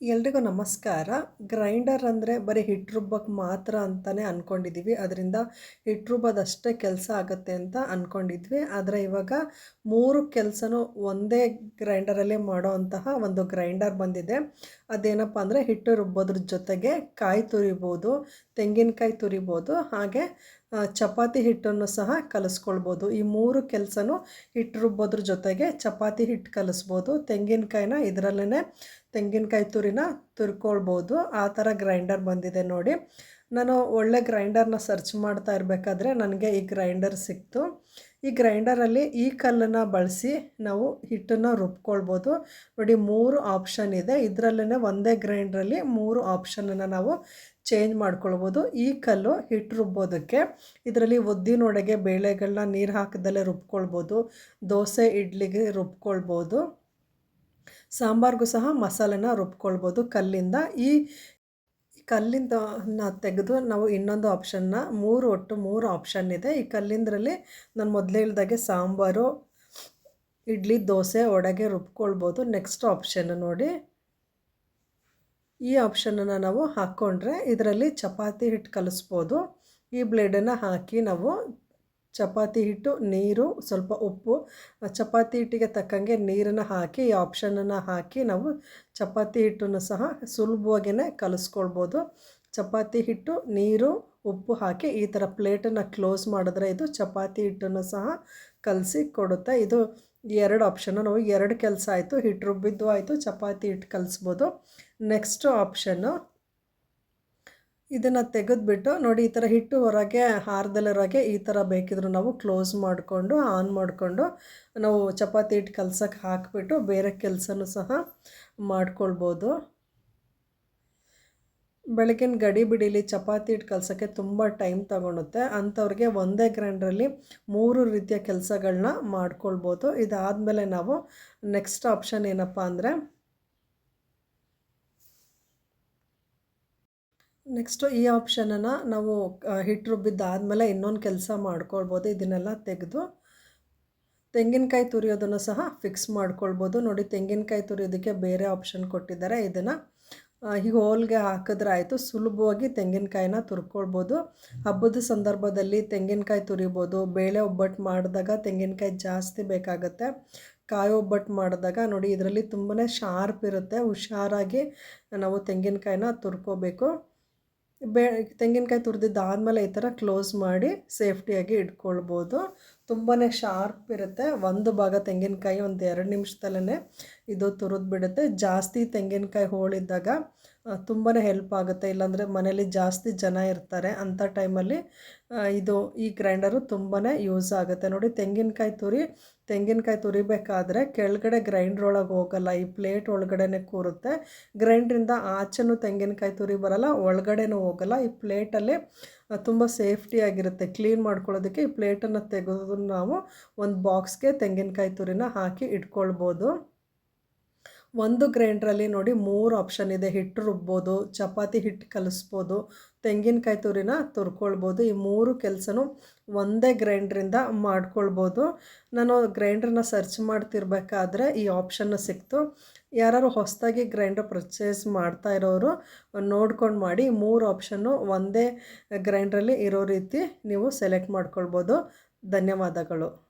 ಎಲ್ರಿಗೂ ನಮಸ್ಕಾರ. ಗ್ರೈಂಡರ್ ಅಂದರೆ ಬರೀ ಹಿಟ್ಟು ರುಬ್ಬಕ್ಕೆ ಮಾತ್ರ ಅಂತಲೇ ಅಂದ್ಕೊಂಡಿದ್ದೀವಿ ಅದರಿಂದ ಹಿಟ್ಟು ರುಬ್ಬೋದಷ್ಟೇ ಕೆಲಸ ಆಗುತ್ತೆ ಅಂತ ಅಂದ್ಕೊಂಡಿದ್ವಿ ಆದರೆ ಇವಾಗ ಮೂರು ಕೆಲಸನೂ ಒಂದೇ ಗ್ರೈಂಡರಲ್ಲೇ ಮಾಡೋ ಅಂತಹ ಒಂದು ಗ್ರೈಂಡರ್ ಬಂದಿದೆ. ಅದೇನಪ್ಪ ಅಂದರೆ ಹಿಟ್ಟು ರುಬ್ಬೋದ್ರ ಜೊತೆಗೆ ಕಾಯಿ ತುರಿಬೋದು, ತೆಂಗಿನಕಾಯಿ ತುರಿಬೋದು, ಹಾಗೆ ಚಪಾತಿ ಹಿಟ್ಟನ್ನು ಸಹ ಕಲಿಸ್ಕೊಳ್ಬೋದು. ಈ ಮೂರು ಕೆಲಸನೂ ಹಿಟ್ಟು ರುಬ್ಬೋದ್ರ ಜೊತೆಗೆ ಚಪಾತಿ ಹಿಟ್ಟು ಕಲಿಸ್ಬೋದು, ತೆಂಗಿನಕಾಯಿನ ಇದರಲ್ಲೇ ತೆಂಗಿನಕಾಯಿ ತುರಿನ ತುರ್ಕೊಳ್ಬೋದು. ಆ ಥರ ಗ್ರೈಂಡರ್ ಬಂದಿದೆ ನೋಡಿ. ನಾನು ಒಳ್ಳೆ ಗ್ರೈಂಡರ್ನ ಸರ್ಚ್ ಮಾಡ್ತಾ ಇರಬೇಕಾದ್ರೆ ನನಗೆ ಈ ಗ್ರೈಂಡರ್ ಸಿಕ್ತು. ಈ ಗ್ರೈಂಡರಲ್ಲಿ ಈ ಕಲ್ಲನ್ನು ಬಳಸಿ ನಾವು ಹಿಟ್ಟನ್ನು ರುಬ್ಕೊಳ್ಬೋದು. ನೋಡಿ, ಮೂರು ಆಪ್ಷನ್ ಇದೆ. ಇದರಲ್ಲೇ ಒಂದೇ ಗ್ರೈಂಡ್ರಲ್ಲಿ ಮೂರು ಆಪ್ಷನನ್ನು ನಾವು ಚೇಂಜ್ ಮಾಡ್ಕೊಳ್ಬೋದು. ಈ ಕಲ್ಲು ಹಿಟ್ಟು ರುಬ್ಬೋದಕ್ಕೆ ಇದರಲ್ಲಿ ಒದ್ದಿನೊಳಗೆ ಬೇಳೆಗಳನ್ನ ನೀರು ಹಾಕಿದಲ್ಲೇ ರುಬ್ಕೊಳ್ಬೋದು. ದೋಸೆ, ಇಡ್ಲಿಗೆ ರುಬ್ಕೊಳ್ಬೋದು. ಸಾಂಬಾರ್ಗೂ ಸಹ ಮಸಾಲೆನ ರುಬ್ಕೊಳ್ಬೋದು ಕಲ್ಲಿಂದ. ಈ ಕಲ್ಲಿಂದ ತೆಗೆದು ನಾವು ಇನ್ನೊಂದು ಆಪ್ಷನ್ನ ಮೂರು ಒಟ್ಟು ಮೂರು ಆಪ್ಷನ್ ಇದೆ. ಈ ಕಲ್ಲಿಂದರಲ್ಲಿ ನಾನು ಮೊದಲೇ ಹೇಳ್ದಾಗೆ ಸಾಂಬಾರು, ಇಡ್ಲಿ, ದೋಸೆ ಒಡಗೆ ರುಬ್ಕೊಳ್ಬೋದು. ನೆಕ್ಸ್ಟ್ ಆಪ್ಷನ್ ನೋಡಿ. ಈ ಆಪ್ಷನನ್ನು ನಾವು ಹಾಕ್ಕೊಂಡ್ರೆ ಇದರಲ್ಲಿ ಚಪಾತಿ ಹಿಟ್ಟು ಕಲಿಸ್ಬೋದು. ಈ ಬ್ಲೇಡನ್ನು ಹಾಕಿ ನಾವು ಚಪಾತಿ ಹಿಟ್ಟು, ನೀರು, ಸ್ವಲ್ಪ ಉಪ್ಪು. ಚಪಾತಿ ಹಿಟ್ಟಿಗೆ ತಕ್ಕಂಗೆ ನೀರನ್ನು ಹಾಕಿ, ಈ ಆಪ್ಷನನ್ನು ಹಾಕಿ ನಾವು ಚಪಾತಿ ಹಿಟ್ಟನ್ನು ಸಹ ಸುಲಭವಾಗಿಯೇ ಕಲಿಸ್ಕೊಳ್ಬೋದು. ಚಪಾತಿ ಹಿಟ್ಟು, ನೀರು, ಉಪ್ಪು ಹಾಕಿ ಈ ಥರ ಪ್ಲೇಟನ್ನು ಕ್ಲೋಸ್ ಮಾಡಿದ್ರೆ ಇದು ಚಪಾತಿ ಹಿಟ್ಟನ್ನು ಸಹ ಕಲಸಿ ಕೊಡುತ್ತೆ. ಇದು ಎರಡು ಆಪ್ಷನ್ನು ನಾವು ಎರಡು ಕೆಲಸ ಆಯಿತು ಹಿಟ್ಟು ರುಬ್ಬಿದ್ದು ಆಯಿತು, ಚಪಾತಿ ಹಿಟ್ಟು ಕಲಿಸ್ಬೋದು. ನೆಕ್ಸ್ಟ್ ಆಪ್ಷನ್ನು ಇದನ್ನು ತೆಗೆದುಬಿಟ್ಟು ನೋಡಿ, ಈ ಥರ ಹಿಟ್ಟು ಹೊರಗೆ ಹಾರದಲ್ಲಿರೋಗೆ ಈ ಥರ ಬೇಕಿದ್ರು ನಾವು ಕ್ಲೋಸ್ ಮಾಡಿಕೊಂಡು ಆನ್ ಮಾಡಿಕೊಂಡು ನಾವು ಚಪಾತಿ ಹಿಟ್ಟು ಕಲ್ಸಕ್ಕೆ ಹಾಕಿಬಿಟ್ಟು ಬೇರೆ ಕೆಲಸನೂ ಸಹ ಮಾಡ್ಕೊಳ್ಬೋದು. ಬೆಳಗಿನ ಗಡಿ ಬಿಡಿಲಿ ಚಪಾತಿ ಹಿಟ್ಟು ಕಲ್ಸೋಕ್ಕೆ ತುಂಬ ಟೈಮ್ ತಗೊಳುತ್ತೆ. ಅಂಥವ್ರಿಗೆ ಒಂದೇ ಗ್ರೈಂಡ್ರಲ್ಲಿ ಮೂರು ರೀತಿಯ ಕೆಲಸಗಳನ್ನ ಮಾಡ್ಕೊಳ್ಬೋದು. ಇದಾದಮೇಲೆ ನಾವು ನೆಕ್ಸ್ಟ್ ಆಪ್ಷನ್ ಏನಪ್ಪ ಅಂದರೆ ನೆಕ್ಸ್ಟು ಈ ಆಪ್ಷನನ್ನು ನಾವು ಹಿಟ್ಟು ರುಬ್ಬಿದ್ದಾದಮೇಲೆ ಇನ್ನೊಂದು ಕೆಲಸ ಮಾಡ್ಕೊಳ್ಬೋದು, ಇದನ್ನೆಲ್ಲ ತೆಗೆದು. ತೆಂಗಿನಕಾಯಿ ತುರಿಯೋದನ್ನು ಸಹ ಫಿಕ್ಸ್ ಮಾಡ್ಕೊಳ್ಬೋದು. ನೋಡಿ, ತೆಂಗಿನಕಾಯಿ ತುರಿಯೋದಕ್ಕೆ ಬೇರೆ ಆಪ್ಷನ್ ಕೊಟ್ಟಿದ್ದಾರೆ ಇದನ್ನು. ಈ ಹೋಲ್ಗೆ ಹಾಕಿದ್ರೆ ಆಯಿತು, ಸುಲಭವಾಗಿ ತೆಂಗಿನಕಾಯಿನ ತುರ್ಕೊಳ್ಬೋದು. ಹಬ್ಬದ ಸಂದರ್ಭದಲ್ಲಿ ತೆಂಗಿನಕಾಯಿ ತುರಿಬೋದು. ಬೇಳೆ ಒಬ್ಬಟ್ಟು ಮಾಡಿದಾಗ ತೆಂಗಿನಕಾಯಿ ಜಾಸ್ತಿ ಬೇಕಾಗುತ್ತೆ. ಕಾಯಿ ಒಬ್ಬಟ್ಟು ಮಾಡಿದಾಗ ನೋಡಿ, ಇದರಲ್ಲಿ ತುಂಬಾ ಶಾರ್ಪ್ ಇರುತ್ತೆ. ಹುಷಾರಾಗಿ ನಾವು ತೆಂಗಿನಕಾಯಿನ ತುರ್ಕೋಬೇಕು. ಬೇ ತೆಂಗಿನಕಾಯಿ ತುರಿದಿದ್ದಾದಮೇಲೆ ಈ ಥರ ಕ್ಲೋಸ್ ಮಾಡಿ ಸೇಫ್ಟಿಯಾಗಿ ಇಟ್ಕೊಳ್ಬೋದು. ತುಂಬಾ ಶಾರ್ಪ್ ಇರುತ್ತೆ. ಒಂದು ಭಾಗ ತೆಂಗಿನಕಾಯಿ ಒಂದು ಎರಡು ನಿಮಿಷದಲ್ಲೇ ಇದು ತುರಿದು ಬಿಡುತ್ತೆ. ಜಾಸ್ತಿ ತೆಂಗಿನಕಾಯಿ ಹೋಳಿದ್ದಾಗ ತುಂಬಾ ಹೆಲ್ಪ್ ಆಗುತ್ತೆ. ಇಲ್ಲಾಂದರೆ ಮನೇಲಿ ಜಾಸ್ತಿ ಜನ ಇರ್ತಾರೆ ಅಂಥ ಟೈಮಲ್ಲಿ ಇದು ಈ ಗ್ರೈಂಡರು ತುಂಬಾ ಯೂಸ್ ಆಗುತ್ತೆ. ನೋಡಿ, ತೆಂಗಿನಕಾಯಿ ತುರಿ, ತೆಂಗಿನಕಾಯಿ ತುರಿಬೇಕಾದ್ರೆ ಕೆಳಗಡೆ ಗ್ರೈಂಡ್ರ್ ಒಳಗೆ ಹೋಗಲ್ಲ. ಈ ಪ್ಲೇಟ್ ಒಳಗಡೆನೆ ಕೂರುತ್ತೆ. ಗ್ರೈಂಡ್ರಿಂದ ಆಚೆನೂ ತೆಂಗಿನಕಾಯಿ ತುರಿ ಬರಲ್ಲ, ಒಳಗಡೆನೂ ಹೋಗಲ್ಲ. ಈ ಪ್ಲೇಟಲ್ಲಿ ತುಂಬ ಸೇಫ್ಟಿಯಾಗಿರುತ್ತೆ ಕ್ಲೀನ್ ಮಾಡ್ಕೊಳ್ಳೋದಕ್ಕೆ ಈ ಪ್ಲೇಟನ್ನು ತೆಗೆದು ನಾವು ಒಂದು ಬಾಕ್ಸ್ಗೆ ತೆಂಗಿನಕಾಯಿ ತುರಿನ ಹಾಕಿ ಇಟ್ಕೊಳ್ಬೋದು. ಒಂದು ಗ್ರೈಂಡ್ರಲ್ಲಿ ನೋಡಿ ಮೂರು ಆಪ್ಷನ್ ಇದೆ. ಹಿಟ್ಟು ರುಬ್ಬೋದು, ಚಪಾತಿ ಹಿಟ್ಟು ಕಲಿಸ್ಬೋದು ತೆಂಗಿನಕಾಯಿ ತುರಿನ ತುರ್ಕೊಳ್ಬೋದು. ಈ ಮೂರು ಕೆಲಸನೂ ಒಂದೇ ಗ್ರೈಂಡ್ರಿಂದ ಮಾಡ್ಕೊಳ್ಬೋದು. ನಾನು ಗ್ರೈಂಡ್ರನ್ನ ಸರ್ಚ್ ಮಾಡ್ತಿರ್ಬೇಕಾದ್ರೆ ಈ ಆಪ್ಷನ್ನು ಸಿಕ್ತು. ಯಾರು ಹೊಸದಾಗಿ ಗ್ರೈಂಡರ್ ಪರ್ಚೇಸ್ ಮಾಡ್ತಾ ಇರೋರು ನೋಡ್ಕೊಂಡು ಮಾಡಿ. ಮೂರು ಆಪ್ಷನ್ನು ಒಂದೇ ಗ್ರೈಂಡ್ರಲ್ಲಿ ಇರೋ ರೀತಿ ನೀವು ಸೆಲೆಕ್ಟ್ ಮಾಡ್ಕೊಳ್ಬೋದು. ಧನ್ಯವಾದಗಳು.